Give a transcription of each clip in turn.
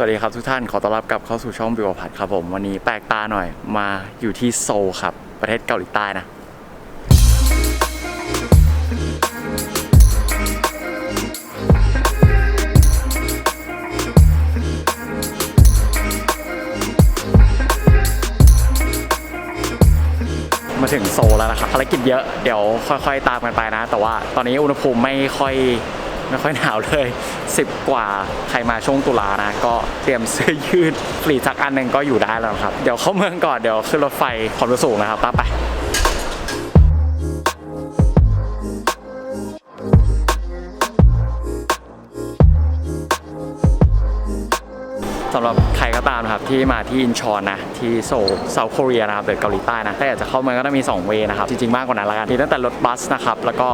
สวัสดีครับทุกท่านขอต้อนรับกลับเข้าสู่ช่องบิวพัทครับผม วันนี้แปลกตาหน่อยมาอยู่ที่โซลครับ ประเทศเกาหลีใต้นะ มาถึงโซลแล้วนะครับภารกิจเยอะเดี๋ยวค่อยๆ ตามกันไปนะ แต่ว่าตอนนี้อุณหภูมิไม่ค่อย ไม่ค่อยหนาวเลย 10 กว่าใครมาช่วงตุลานะ ก็เตรียมเสื้อยืดฟรีสักอันหนึ่งก็อยู่ได้แล้วครับ เดี๋ยวเข้าเมืองก่อนเดี๋ยวขึ้นรถไฟความสูงนะครับตาไป สำหรับใครก็ตามนะครับที่มาที่อินชอนนะที่โซลเซาท์เกาหลีนะครับหรือเกาหลีใต้นะถ้าอยากจะเข้าเมืองก็ต้องมี 2 เวย์นะครับ จริง ๆ มากกว่านั้นละกันมีตั้งแต่รถบัสนะครับ แล้วก็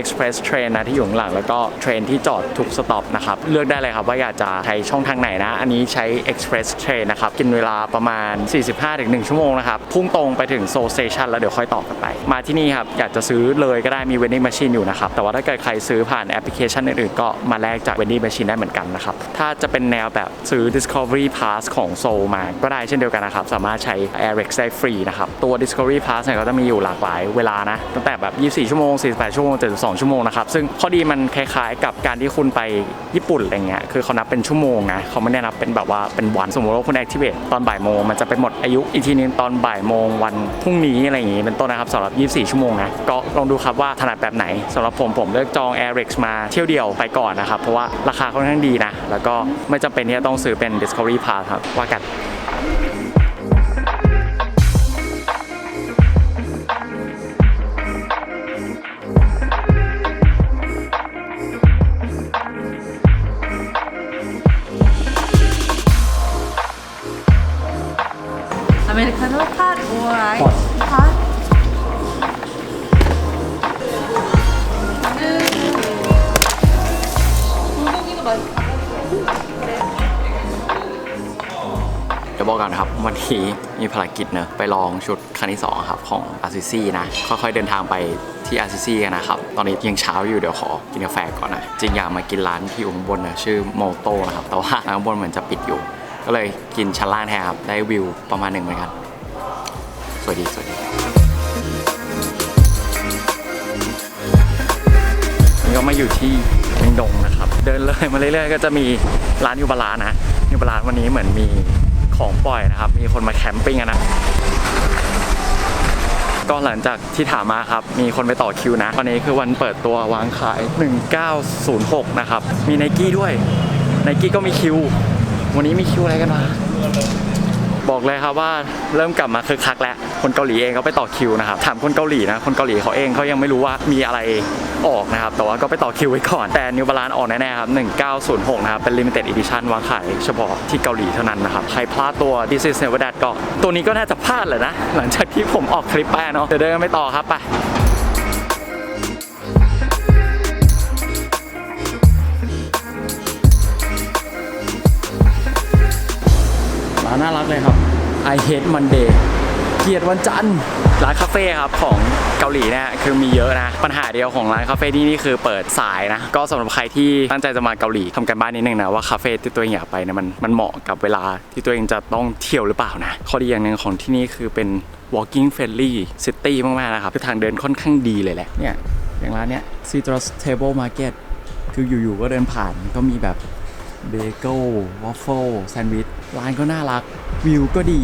Express Train นะที่อยู่ข้างหลัง แล้วก็เทรนที่จอดทุกสต็อปนะครับ เลือกได้เลยครับว่าอยากจะใช้ช่องทางไหนนะ อันนี้ใช้ Express Train นะครับ กินเวลาประมาณ 45-1 ชั่วโมงนะครับ พุ่งตรงไปถึงโซลสเตชันแล้วเดี๋ยวค่อยต่อกันไป มาที่นี่ครับอยากจะซื้อเลยก็ได้มี vending machine อยู่นะครับแต่ว่าถ้าเกิดใครซื้อผ่านแอปพลิเคชันอื่นๆก็มาแลกจาก vending machine ได้เหมือนกันนะครับถ้าจะเป็นแนวแบบซื้อ Discovery Pass ของโซลมา ก็ได้เช่นเดียวกันนะครับ สามารถใช้ AirX ได้ฟรีนะครับ ตัว Discovery Pass เนี่ยก็จะมีอยู่หลากหลายเวลานะ ตั้งแต่แบบ 24 ชั่วโมง 48 ชั่วโมง 72 ชั่วโมงนะครับ ซึ่งข้อดีมันคล้ายๆ กับการที่คุณไปญี่ปุ่นอะไรเงี้ย คือเขานับเป็นชั่วโมงนะเขาไม่ได้นับเป็นแบบว่าเป็นวัน สมมติว่าคุณ activate ตอนบ่ายโมงมันจะไปหมดอายุอีกทีนึงตอนบ่ายโมงวันพรุ่งนี้อะไรอย่างงี้เป็นต้นนะครับสำหรับ 24 ชั่วโมงนะก็ลองดูครับว่าถนัดแบบไหนสำหรับผมผมเลือกจอง AirX มาเที่ยวเดียวไปก่อนนะครับเพราะว่าราคาค่อนข้างดีนะแล้วก็ไม่จำเป็นที่จะต้องซื้อเป็น Discovery Path ครับ ว่ากันอเมริกาโน่พาดโอ้ยพาดหนึ่งคุณต้องกินกับ จะบอกกันครับวันนี้มีภารกิจเนอะไปลองชุดครั้งที่2ครับของอาซิซี่นะ ค่อยๆเดินทางไปที่อาซิซี่กันนะครับ ตอนนี้ยังเช้าอยู่เดี๋ยวขอกินกาแฟก่อนนะ จริงอยากมากินร้านที่อยู่ข้างบนนะชื่อโมโต้นะครับ แต่ว่าร้านข้างบนเหมือนจะปิดอยู่ ก็เลยกินชั้นล่างแทนครับ ได้วิวประมาณหนึ่งเหมือนกัน สวัสดีสวัสดีนี่ก็มาอยู่ที่เมงดงนะครับ เดินเลยมาเรื่อยๆก็จะมีร้านยูบาลานะยูบาลานวันนี้เหมือนมี ของปล่อยนะครับ มีคนมาแคมปิ้งนะก็หลังจากที่ถามมาครับ มีคนไปต่อคิวนะวันนี้คือวันเปิดตัววางขาย 1906 นะครับ มีไนกี้ด้วยไนกี้ก็มีคิว วันนี้มีคิวอะไรกันวะ บอกเลยครับว่าเริ่มกลับมาคึกคักแล้วคนเกาหลีเองก็ไปต่อคิวนะครับถามคนเกาหลีนะคนเกาหลีเขาเองเขายังไม่รู้ว่ามีอะไรออกนะครับแต่ว่าก็ไปต่อคิวไว้ก่อน แต่นิวบาลานออกแน่ๆครับ 1906 นะครับ เป็น limited edition วางขายเฉพาะที่เกาหลีเท่านั้นนะครับ ใครพลาดตัว This is Never That ก็ ตัวนี้ก็น่าจะพลาดแหละนะ หลังจากที่ผมออกคลิปไปเนาะเดี๋ยวเดินกันไปต่อครับไป น่ารักเลยครับ I hate Monday เกลียดวันจันทร์ร้านคาเฟ่ครับของเกาหลีเนี่ยคือมีเยอะนะ ปัญหาเดียวของร้านคาเฟ่ที่นี่คือเปิดสายนะ ก็สำหรับใครที่ตั้งใจจะมาเกาหลีทำกันบ้านนิดนึงนะว่าคาเฟ่ที่ตัวเองอยากไปเนี่ยมันมันเหมาะกับเวลาที่ตัวเองจะต้องเที่ยวหรือเปล่านะข้อดีอย่างหนึ่งของที่นี่คือเป็น walking friendly city มากๆนะครับคือทางเดินค่อนข้างดีเลยแหละเนี่ยอย่างร้านเนี้ย Citrus Table Market คืออยู่ๆก็เดินผ่านก็มีแบบ เบเกิลวอฟเฟิลแซนด์วิชร้านก็น่ารัก วิวก็ดี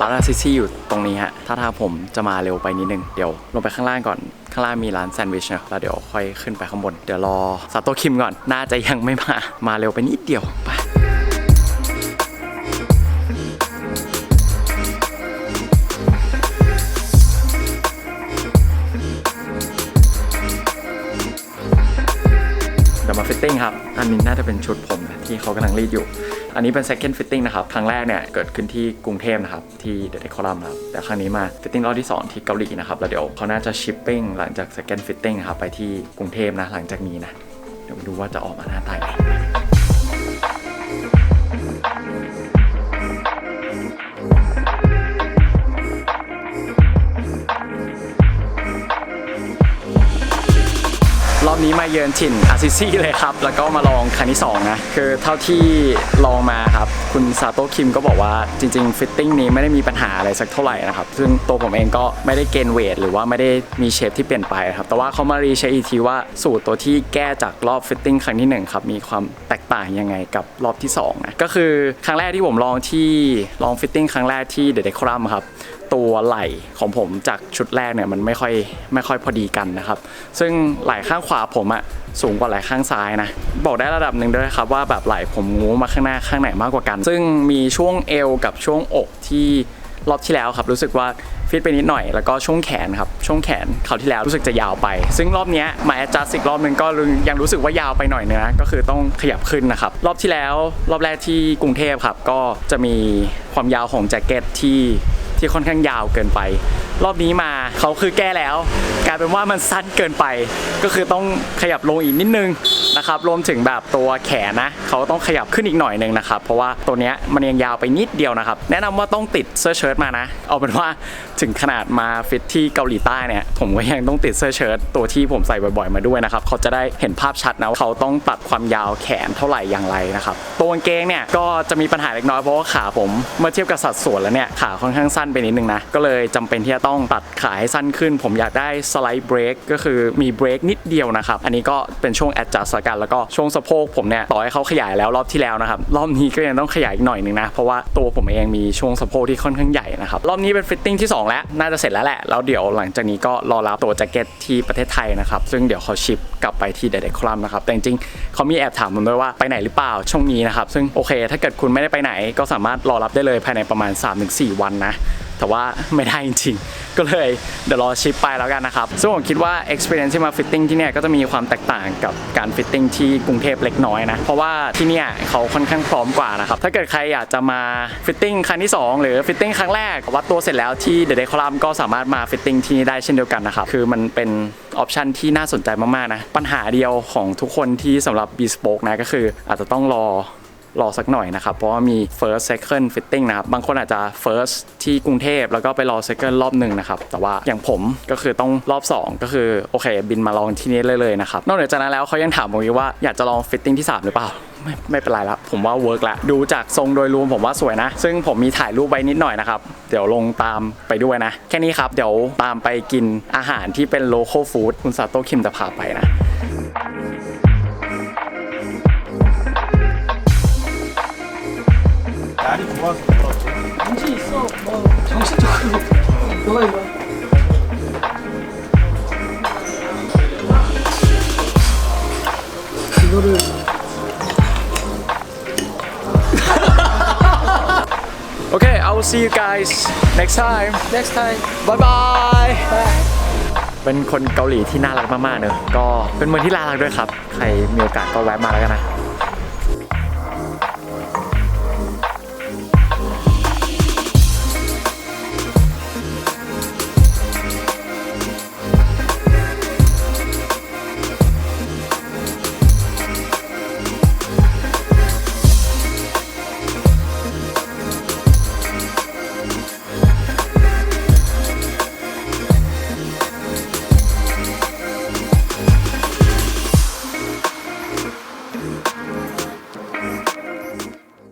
ร้านอาซิซี่อยู่ตรงนี้ฮะ ถ้าทางผมจะมาเร็วไปนิดนึง เดี๋ยวลงไปข้างล่างก่อน ข้างล่างมีร้านแซนด์วิชนะแล้วเดี๋ยวค่อยขึ้นไปข้างบน เดี๋ยวรอซาโตคิมก่อน น่าจะยังไม่มา มาเร็วไปนิดเดียวไป fitting ครับ อันนี้น่าจะเป็นชุดผมนะที่เขากำลังรีดอยู่ อันนี้เป็น second fitting นะครับ ครั้งแรกเนี่ยเกิดขึ้นที่กรุงเทพนะครับ ที่เดอะเดคอลัมนะครับ แต่ครั้งนี้มา fitting รอบที่ 2 ที่เกาหลีนะครับ แล้วเดี๋ยวเขาน่าจะ shipping หลังจาก second fitting นะครับไปที่กรุงเทพนะ หลังจากนี้นะ เดี๋ยวดูว่าจะออกมาหน้าตายังไง อบนี้มาเยือนถิ่นอาซิซี่เลยครับ แล้วก็มาลองครั้งที่2นะ คือเท่าที่ลองมาครับ คุณซาโตคิมก็บอกว่าจริงๆฟิตติ้งนี้ไม่ได้มีปัญหาอะไรสักเท่าไหร่นะครับ ซึ่งตัวผมเองก็ไม่ได้เกณฑ์เวทหรือว่าไม่ได้มีเชฟที่เปลี่ยนไปครับ แต่ว่าเขามารีเช็คอีกทีว่าสูตรตัวที่แก้จากรอบฟิตติ้งครั้งที่หนึ่งครับมีความแตกต่างยังไงกับรอบที่สองนะ ก็คือครั้งแรกที่ผมลองที่ลองฟิตติ้งครั้งแรกที่เด e เ e ครัมครับ ตัวไหล่ของผมจากชุดแรกเนี่ยมันไม่ค่อยไม่ค่อยพอดีกันนะครับ ซึ่งไหล่ข้างขวาผมอะสูงกว่าไหล่ข้างซ้ายนะ บอกได้ระดับหนึ่งด้วยครับว่าแบบไหล่ผมงูมาข้างหน้าข้างไหนมากกว่ากัน ซึ่งมีช่วงเอวกับช่วงอกที่รอบที่แล้วครับรู้สึกว่าฟิตไปนิดหน่อยแล้วก็ช่วงแขนครับช่วงแขนคราวที่แล้วรู้สึกจะยาวไป ซึ่งรอบนี้มาแอดจัสอีกรอบหนึงก็ยังรู้สึกว่ายาวไปหน่อยเนื้อก็คือต้องขยับขึ้นนะครับ รอบที่แล้วรอบแรกที่กรุงเทพครับก็จะมีความยาวของแจ็คเก็ตที่ ที่ค่อนข้างยาวเกินไป รอบนี้มาเขาคือแก้แล้ว กลายเป็นว่ามันสั้นเกินไป ก็คือต้องขยับลงอีกนิดนึงนะครับรวมถึงแบบตัวแขนนะเขาต้องขยับขึ้นอีกหน่อยนึงนะครับเพราะว่าตัวเนี้ยมันยังยาวไปนิดเดียวนะครับ แนะนำว่าต้องติดเสื้อเชิ้ตมานะ เอาเป็นว่าถึงขนาดมาฟิตที่เกาหลีใต้เนี่ยผมก็ยังต้องติดเสื้อเชิ้ตตัวที่ผมใส่บ่อยๆมาด้วยนะครับเขาจะได้เห็นภาพชัดนะว่าเขาต้องตัดความยาวแขนเท่าไหร่อย่างไรนะครับตัวกางเกงเนี่ยก็จะมีปัญหาเล็กน้อยเพราะว่าขาผมเมื่อเทียบกับสัดส่วนแล้วเนี่ยขาค่อนข้างสั้นไปนิดนึงนะก็เลยจำเป็นที่จะต้องตัดขาให้สั้นขึ้น ผมอยากได้สไลด์เบรกก็คือมีเบรกนิดเดียวนะครับ อันนี้ก็เป็นช่วง adjust ละกันแล้วก็ช่วงสะโพกผมเนี่ยต่อให้เขาขยายแล้วรอบที่แล้วนะครับ รอบนี้ก็ยังต้องขยายอีกหน่อยนึงนะ เพราะว่าตัวผมเองมีช่วงสะโพกที่ค่อนข้างใหญ่นะครับ รอบนี้เป็นฟิตติ้งที่สองแล้วน่าจะเสร็จแล้วแหละแล้วเดี๋ยวหลังจากนี้ก็รอรับตัวแจ็คเก็ตที่ประเทศไทยนะครับซึ่งเดี๋ยวเขาชิปกลับไปที่เด e คลัมนะครับแต่จริงๆเขามีแอบถามผมด้วยว่าไปไหนหรือเปล่าช่วงนี้นะครับซึ่งโอเค ถ้าเกิดคุณไม่ได้ไปไหน ก็สามารถรอรับได้เลยภายในประมาณ 3-4 วันนะแต่ว่าไม่ได้จริงๆ ก็เลยเดี๋ยวรอชิปไปแล้วกันนะครับ ซึ่งผมคิดว่า experience ที่มาฟิตติ้งที่เนี่ยก็จะมีความแตกต่างกับการฟิตติ้งที่กรุงเทพเล็กน้อยนะ เพราะว่าที่เนี่ยเขาค่อนข้างพร้อมกว่านะครับ ถ้าเกิดใครอยากจะมาฟิตติ้งครั้งที่ 2 หรือฟิตติ้งครั้งแรกวัดตัวเสร็จแล้วที่เด e คลามก็สามารถมาฟิตติ้งที่นี่ได้เช่นเดียวกันนะครับ คือมันเป็นออปชันที่น่าสนใจมากๆนะ ปัญหาเดียวของทุกคนที่สำหรับ bespoke นะก็คืออาจจะต้องรอ รอสักหน่อยนะครับ เพราะว่ามี first second fitting นะครับ บางคนอาจจะ first ที่กรุงเทพแล้วก็ไปรอ second รอบหนึ่งนะครับ แต่ว่าอย่างผมก็คือต้องรอบ 2 ก็คือ โอเค บินมาลองที่นี่เลยเลยนะครับ นอกเหนือจากนั้นแล้วเขายังถามผมอีกว่าอยากจะลอง fitting ที่ 3 หรือเปล่าไม่ไม่เป็นไรละผมว่าเวิร์กละดูจากทรงโดยรวมผมว่าสวยนะ ซึ่งผมมีถ่ายรูปไว้นิดหน่อยนะครับ เดี๋ยวลงตามไปด้วยนะ แค่นี้ครับ เดี๋ยวตามไปกินอาหารที่เป็น local food คุณซาโตะคิมจะพาไปนะ 좋아서 그렇지. 정신 있어. 뭐 정신적으로 너가 이거. 이거를 Okay I will see you guys next time next time. บายบายเป็นคนเกาหลีที่น่ารักมากๆเนอะก็เป็นเมืองที่น่ารักด้วยครับ ใครมีโอกาสก็แวะมาแล้วกันนะ